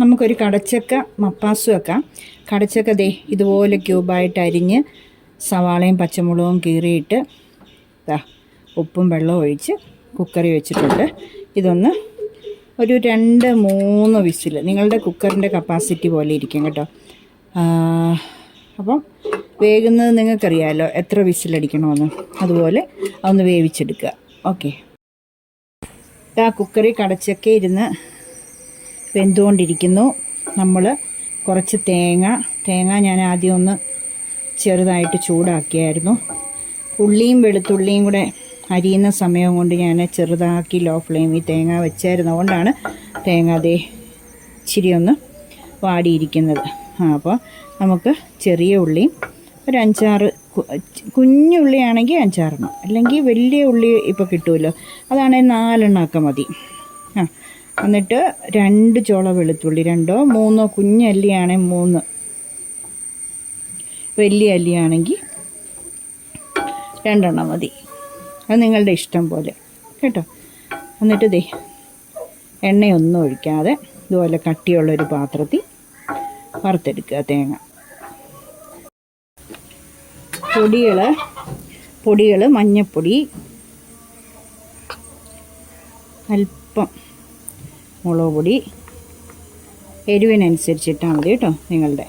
നമുക്കൊരു കടച്ചക്ക മപ്പാസ് വെക്കാം. കടച്ചക്ക ദേ ഇതുപോലെ ക്യൂബായിട്ട് അരിഞ്ഞ് സവാളയും പച്ചമുളകും കീറിയിട്ട് ദാ ഉപ്പും വെള്ളവും ഒഴിച്ച് കുക്കറി വെച്ചിട്ടുണ്ട്. ഇതൊന്ന് ഒരു രണ്ട് മൂന്ന് വിസിൽ നിങ്ങളുടെ കുക്കറിന്റെ കപ്പാസിറ്റി പോലെ ഇരിക്കും കേട്ടോ. അപ്പം വേകുന്നത് നിങ്ങൾക്കറിയാമല്ലോ എത്ര വിസിലടിക്കണമെന്ന്. അതുപോലെ അതൊന്ന് വേവിച്ചെടുക്കുക. ഓക്കെ. ആ കുക്കറി കടച്ചൊക്കെ ഇരുന്ന് വെന്തുകൊണ്ടിരിക്കുന്നു. നമ്മൾ കുറച്ച് തേങ്ങ തേങ്ങ ഞാൻ ആദ്യം ഒന്ന് ചെറുതായിട്ട് ചൂടാക്കിയായിരുന്നു. ഉള്ളിയും വെളുത്തുള്ളിയും കൂടെ അരിയുന്ന സമയം കൊണ്ട് ഞാൻ ചെറുതാക്കി ലോ ഫ്ലെയിമിൽ തേങ്ങ വെച്ചായിരുന്നു. അതുകൊണ്ടാണ് തേങ്ങ അതേ ഇച്ചിരി ഒന്ന് വാടിയിരിക്കുന്നത്. അപ്പോൾ നമുക്ക് ചെറിയ ഉള്ളിയും ഒരു അഞ്ചാറ് കുഞ്ഞുള്ളിയാണെങ്കിൽ അഞ്ചാറെണ്ണം. അല്ലെങ്കിൽ വലിയ ഉള്ളി ഇപ്പോൾ കിട്ടുമല്ലോ അതാണെങ്കിൽ നാലെണ്ണമൊക്കെ മതി. ആ. എന്നിട്ട് രണ്ട് ചോള വെളുത്തുള്ളി രണ്ടോ മൂന്നോ കുഞ്ഞല്ലിയാണെങ്കിൽ മൂന്ന്. വലിയ അല്ലിയാണെങ്കിൽ രണ്ടെണ്ണം മതി. അത് നിങ്ങളുടെ ഇഷ്ടം പോലെ. കേട്ടോ? എന്നിട്ട് ദേ എണ്ണയൊന്നും ഒഴിക്കാതെ ഇതുപോലെ കട്ടിയുള്ളൊരു പാത്രത്തിൽ വറുത്തെടുക്കുക തേങ്ങ. പൊടികൾ പൊടികൾ മഞ്ഞൾപ്പൊടി അല്പം മുളക് പൊടി എരിവിനനുസരിച്ചിട്ടാൽ മതി കേട്ടോ നിങ്ങളുടെ.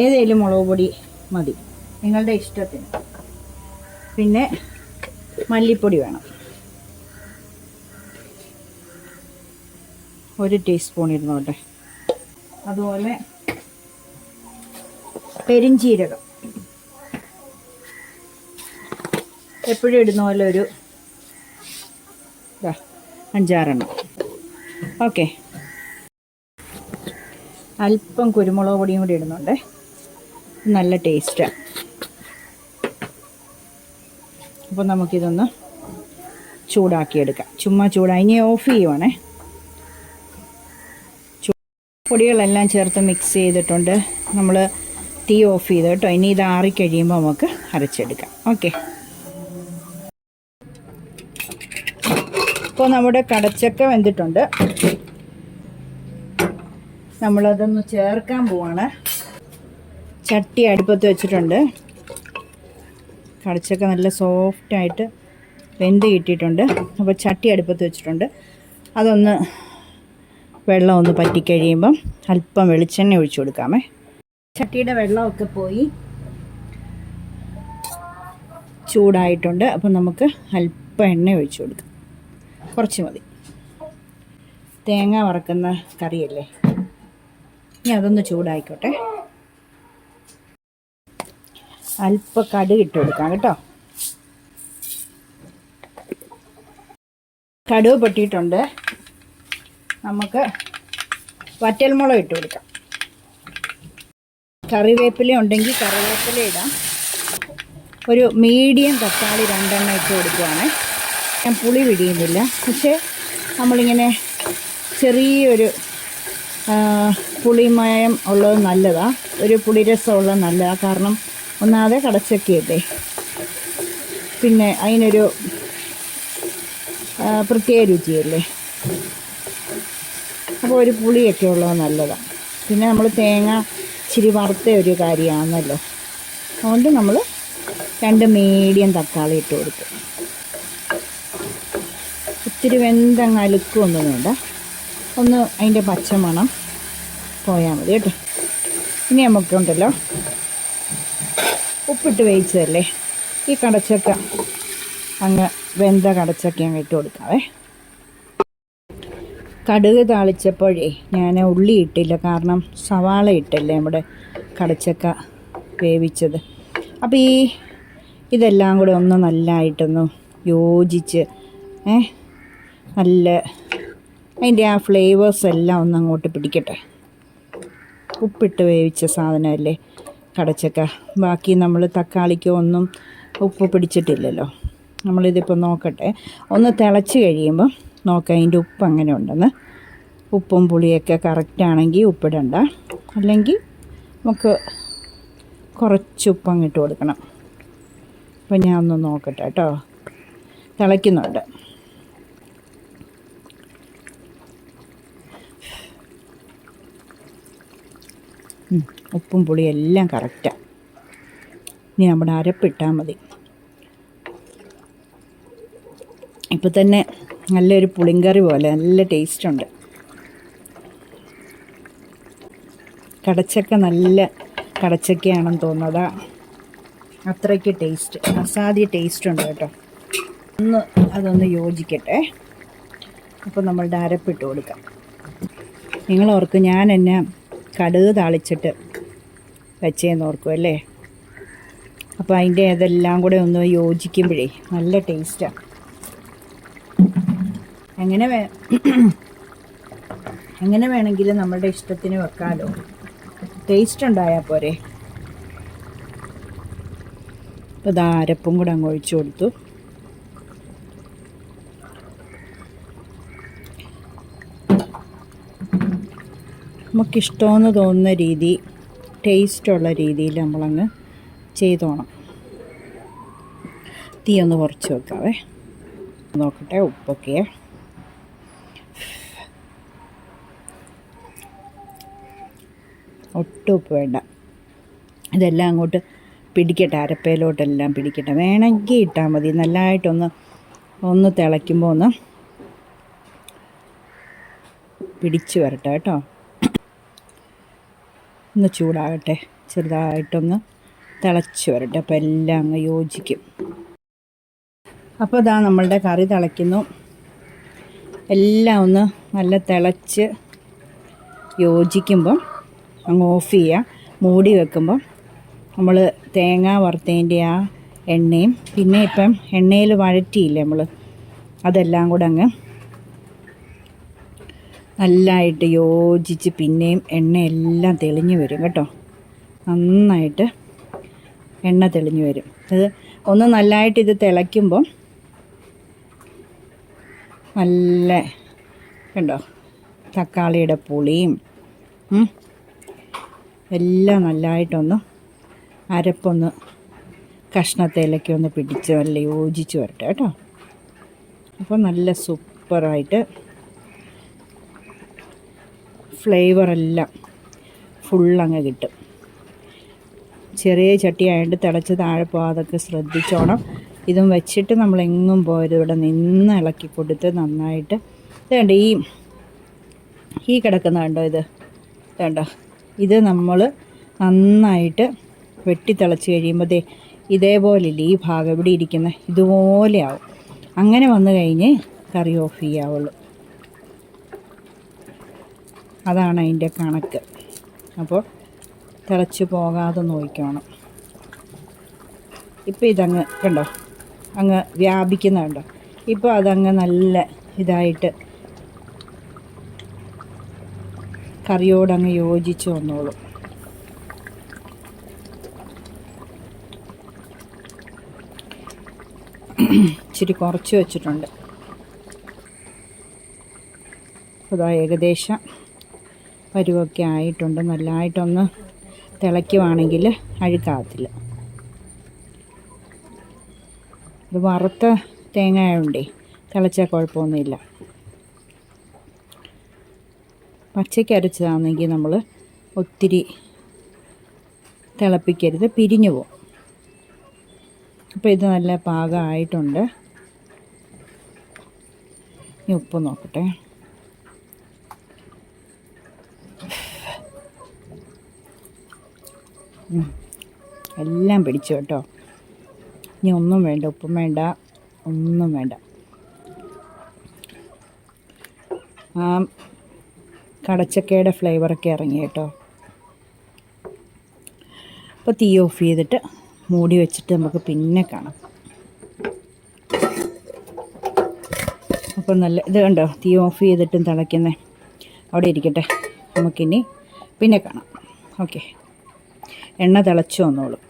ഏതേലും മുളക് പൊടി മതി നിങ്ങളുടെ ഇഷ്ടത്തിന്. പിന്നെ മല്ലിപ്പൊടി വേണം. ഒരു ടീസ്പൂൺ ഇരുന്നോട്ടെ. അതുപോലെ പെരിഞ്ചീരകം. എപ്പോഴും ഇടുന്ന പോലെ ഒരു ദാ, അഞ്ചാറെണ്ണം. ഓക്കെ. അല്പം കുരുമുളക് പൊടിയും കൂടി ഇടുന്നുണ്ടേ. നല്ല ടേസ്റ്റാണ് അപ്പോൾ നമുക്കിതൊന്ന് ചൂടാക്കിയെടുക്കാം. ചുമ്മാ ചൂടാ ഇനി ഓഫ് ചെയ്യുവാണേ. പൊടികളെല്ലാം ചേർത്ത് മിക്സ് ചെയ്തിട്ടുണ്ട്. നമ്മൾ തീ ഓഫ് ചെയ്ത് കേട്ടോ. ഇനി ഇത് ആറിക്കഴിയുമ്പോൾ നമുക്ക് അരച്ചെടുക്കാം. ഓക്കെ. ഇപ്പോൾ നമ്മുടെ കടച്ചക്ക വെന്തിട്ടുണ്ട്. നമ്മളതൊന്ന് ചേർക്കാൻ പോവാണ്. ചട്ടി അടുപ്പത്ത് വെച്ചിട്ടുണ്ട്. കടച്ചക്ക നല്ല സോഫ്റ്റായിട്ട് വെന്ത് കിട്ടിയിട്ടുണ്ട്. അപ്പോൾ ചട്ടി അടുപ്പത്ത് വെച്ചിട്ടുണ്ട്. അതൊന്ന് വെള്ളം ഒന്ന് പറ്റിക്കഴിയുമ്പം അല്പം വെളിച്ചെണ്ണ ഒഴിച്ചു കൊടുക്കാമേ. ചട്ടിയുടെ വെള്ളമൊക്കെ പോയി ചൂടായിട്ടുണ്ട്. അപ്പം നമുക്ക് അല്പം എണ്ണ ഒഴിച്ചു കൊടുക്കാം. കുറച്ച് മതി. തേങ്ങ വറക്കുന്ന കറിയല്ലേ? ഇനി അതൊന്ന് ചൂടായിക്കോട്ടെ. അല്പ കടുക് ഇട്ട് കൊടുക്കാം കേട്ടോ. കടുവ് പൊട്ടിയിട്ടുണ്ട്. നമുക്ക് വറ്റൽമുളക് ഇട്ട് കൊടുക്കാം. കറിവേപ്പില ഉണ്ടെങ്കിൽ കറിവേപ്പില ഇടാം. ഒരു മീഡിയം തക്കാളി രണ്ടെണ്ണം ഇട്ട് കൊടുക്കുവാണ്. ഞാൻ പുളി പിടിയുന്നില്ല. പക്ഷേ നമ്മളിങ്ങനെ ചെറിയൊരു പുളിമയം ഉള്ളത് നല്ലതാണ് ഒരു പുളി രസം ഉള്ളത് നല്ലതാണ് കാരണം ഒന്നാതെ കടച്ചക്കയല്ലേ. പിന്നെ അതിനൊരു പ്രത്യേക രുചിയല്ലേ. അപ്പോൾ ഒരു പുളിയൊക്കെ ഉള്ളത് നല്ലതാണ് പിന്നെ നമ്മൾ തേങ്ങ ഇച്ചിരി വറുത്ത ഒരു കാര്യമാണല്ലോ. അതുകൊണ്ട് നമ്മൾ രണ്ട് മീഡിയം തക്കാളി ഇട്ട് കൊടുക്കും. ഇത്തിരി വെന്തങ്ങ് അലുക്കൊന്നും വേണ്ട. ഒന്ന് അതിന്റെ പച്ചമണം പോയാൽ മതി കേട്ടോ. ഇനി നമുക്കുണ്ടല്ലോ ഉപ്പിട്ട് വേവിച്ചതല്ലേ? ഈ കടച്ചക്ക അങ്ങ് വെന്ത കടച്ചക്ക അങ്ങ് ഇട്ട് കൊടുക്കാവേ. കടുക് താളിച്ചപ്പോഴേ ഞാൻ ഉള്ളി ഇട്ടില്ല കാരണം സവാള ഇട്ടല്ലേ നമ്മുടെ കടച്ചക്ക വേവിച്ചത്. അപ്പോൾ ഈ ഇതെല്ലാം കൂടെ ഒന്ന് നല്ലതായിട്ടൊന്ന് യോജിച്ച് ഏ നല്ല അതിന്റെ ആ ഫ്ലേവേഴ്സ് എല്ലാം ഒന്ന് അങ്ങോട്ട് പിടിക്കട്ടെ. ഉപ്പിട്ട് വേവിച്ച സാധനമല്ലേ? കടച്ചക്ക. ബാക്കി നമ്മൾ തക്കാളിക്കോ ഒന്നും ഉപ്പ് പിടിച്ചിട്ടില്ലല്ലോ. നമ്മളിതിപ്പോൾ നോക്കട്ടെ. ഒന്ന് തിളച്ച് കഴിയുമ്പോൾ നോക്കാം അതിന്റെ ഉപ്പ് അങ്ങനെ ഉണ്ടെന്ന്. ഉപ്പും പുളിയൊക്കെ കറക്റ്റാണെങ്കിൽ ഉപ്പിടണ്ട. അല്ലെങ്കിൽ നമുക്ക് കുറച്ച് ഉപ്പ് അങ്ങിട്ട് കൊടുക്കണം. അപ്പോൾ ഞാൻ ഒന്ന് നോക്കട്ടെ കേട്ടോ. തിളയ്ക്കുന്നുണ്ട്. ഉപ്പും പുളിയും എല്ലാം കറക്റ്റാണ് ഇനി നമ്മുടെ അരപ്പിട്ടാൽ മതി. ഇപ്പം തന്നെ നല്ലൊരു പുളിങ്കറി പോലെ നല്ല ടേസ്റ്റുണ്ട് കടച്ചക്ക നല്ല കടച്ചക്കയാണെന്ന് തോന്നുന്നത്. അത്രയ്ക്ക് ടേസ്റ്റ് അസാധ്യ ടേസ്റ്റ് ഉണ്ട് കേട്ടോ. ഒന്ന് അതൊന്ന് യോജിക്കട്ടെ. അപ്പോൾ നമ്മളുടെ അരപ്പിട്ട് കൊടുക്കാം. നിങ്ങൾ ഓർക്കും ഞാൻ എന്നെ കടുക് താളിച്ചിട്ട് വെച്ചേന്ന് ഓർക്കും അല്ലേ? അപ്പോൾ അതിന്റെ ഇതെല്ലാം കൂടെ ഒന്ന് യോജിക്കുമ്പോഴേ നല്ല ടേസ്റ്റാണ് എങ്ങനെ വേ എങ്ങനെ വേണമെങ്കിലും നമ്മളുടെ ഇഷ്ടത്തിന് വെക്കാമല്ലോ ടേസ്റ്റ് ഉണ്ടായാൽ പോരെ. അപ്പോൾ അരപ്പും കൂടെ അങ്ങ് ഒഴിച്ചു കൊടുത്തു. നമുക്കിഷ്ടമെന്ന് തോന്നുന്ന രീതി ടേസ്റ്റുള്ള രീതിയിൽ നമ്മളങ്ങ് ചെയ്തോണം. തീ ഒന്ന് കുറച്ച് വെക്കാവേ. നോക്കട്ടെ ഉപ്പൊക്കെ. ഒട്ടും ഉപ്പ് വേണ്ട. ഇതെല്ലാം അങ്ങോട്ട് പിടിക്കട്ടെ അരപ്പയിലോട്ടെല്ലാം പിടിക്കട്ടെ. വേണമെങ്കിൽ ഇട്ടാൽ മതി. നല്ലതായിട്ടൊന്ന് ഒന്ന് തിളയ്ക്കുമ്പോൾ ഒന്ന് പിടിച്ചു വരട്ടെ കേട്ടോ. ഒന്ന് ചൂടാകട്ടെ. ചെറുതായിട്ടൊന്ന് തിളച്ച് വരട്ടെ. അപ്പോൾ എല്ലാം അങ്ങ് യോജിക്കും. അപ്പോൾ ഇതാ നമ്മളുടെ കറി തിളയ്ക്കുന്നു. എല്ലാം ഒന്ന് നല്ല തിളച്ച് യോജിക്കുമ്പം അങ്ങ് ഓഫ് ചെയ്യുക മൂടി വെക്കുമ്പം നമ്മൾ തേങ്ങ വറുത്തതിന്റെ ആ എണ്ണയും പിന്നെ ഇപ്പം എണ്ണയിൽ വഴറ്റിയില്ലേ നമ്മൾ അതെല്ലാം കൂടെ അങ്ങ് നല്ലതായിട്ട് യോജിച്ച് പിന്നെയും എണ്ണയെല്ലാം തെളിഞ്ഞു വരും കേട്ടോ. നന്നായിട്ട് എണ്ണ തെളിഞ്ഞു വരും. അത് ഒന്ന് നല്ലതായിട്ട് ഇത് തിളയ്ക്കുമ്പം നല്ല കണ്ടോ? തക്കാളിയുടെ പുളിയും എല്ലാം നല്ലതായിട്ടൊന്ന് അരപ്പൊന്ന് കഷ്ണത്തേലൊക്കെ ഒന്ന് പിടിച്ച് നല്ല യോജിച്ച് വരട്ടെ കേട്ടോ. അപ്പോൾ നല്ല സൂപ്പറായിട്ട് ഫ്ലേവറെല്ലാം ഫുള്ളങ്ങ് കിട്ടും. ചെറിയ ചട്ടി ആയിട്ട് തിളച്ച് താഴെ പോകാതൊക്കെ ശ്രദ്ധിച്ചോണം. ഇതും വെച്ചിട്ട് നമ്മളെങ്ങും പോയത് ഇവിടെ നിന്ന് ഇളക്കി കൊടുത്ത് നന്നായിട്ട് ഇതുണ്ട് ഈ ഈ കിടക്കുന്ന കണ്ടോ ഇത്? വേണ്ട ഇത് നമ്മൾ നന്നായിട്ട് വെട്ടി തിളച്ച് കഴിയുമ്പോൾ ഇതേപോലില്ല ഈ ഭാഗം ഇവിടെ ഇരിക്കുന്ന? ഇതുപോലെ ആവും. അങ്ങനെ വന്നു കഴിഞ്ഞ് കറി ഓഫ് ചെയ്യാവുള്ളൂ. അതാണ് അതിന്റെ കണക്ക്. അപ്പോൾ തിളച്ച് പോകാതെ നോക്കണം ഇപ്പോൾ ഇതങ്ങ് കണ്ടോ? അങ്ങ് വ്യാപിക്കുന്ന കണ്ടോ? ഇപ്പോൾ അതങ്ങ് നല്ല ഇതായിട്ട് കറിയോടങ്ങ് യോജിച്ച് വന്നോളും. ഇച്ചിരി കുറച്ച് വെച്ചിട്ടുണ്ട്. അതാ ഏകദേശം പരുവൊക്കെ ആയിട്ടുണ്ട്. നല്ലതായിട്ടൊന്ന് തിളയ്ക്കുവാണെങ്കിൽ അഴുക്കാകത്തില്ല. ഇത് വറുത്ത തേങ്ങ ആയതുകൊണ്ടേ തിളച്ചാൽ കുഴപ്പമൊന്നുമില്ല. പച്ചയ്ക്ക് അരച്ചതാണെങ്കിൽ നമ്മൾ ഒത്തിരി തിളപ്പിക്കരുത് പിരിഞ്ഞു പോകും. അപ്പോൾ ഇത് നല്ല പാകമായിട്ടുണ്ട്. ഉപ്പ് നോക്കട്ടെ. എല്ലാം പിടിച്ചു കേട്ടോ. ഇനി ഒന്നും വേണ്ട ഉപ്പും വേണ്ട ഒന്നും വേണ്ട. ആ കടച്ചക്കയുടെ ഫ്ലേവറൊക്കെ ഇറങ്ങി കേട്ടോ. അപ്പോൾ തീ ഓഫ് ചെയ്തിട്ട് മൂടി വെച്ചിട്ട് നമുക്ക് പിന്നെ കാണാം. അപ്പോൾ നല്ല ഇത് കണ്ടോ? തീ ഓഫ് ചെയ്തിട്ടും തിളയ്ക്കുന്നേ. അവിടെ ഇരിക്കട്ടെ. നമുക്കിനി പിന്നെ കാണാം. ഓക്കെ എണ്ണ തിളച്ചു വന്നോളും